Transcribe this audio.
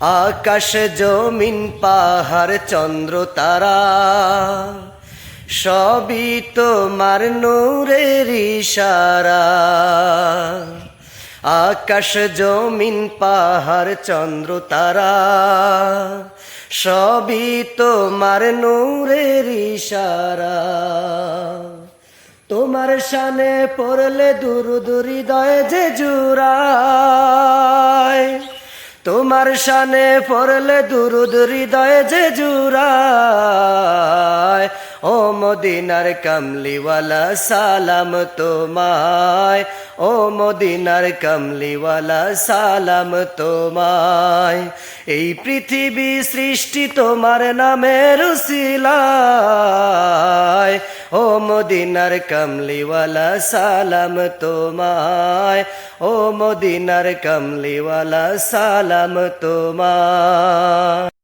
আকাশ জমিন, পাহাড়, চন্দ্র, তারা। সবই তোমার নূরের ইশারা। আকাশ জমিন, পাহাড়, চন্দ্র, তারা। সবই তোমার নূরের ইশারা। তোমার শানে পড়লে দূর হৃদয় যে জুড়ায় তোমার শানে পড়লে দুরুদ হৃদয় যে জুড়ায়। ও মদিনার কমলিওয়ালা, সালাম তোমায়। ও মদিনার কমলিওয়ালা, সালাম তোমায়। এই পৃথিবী সৃষ্টি তোমার নামের উসিলায়। ও মদিনার কমলিওয়ালা, সালাম তোমায়। ও মদিনার কামলিওয়ালা সালাম তোমায়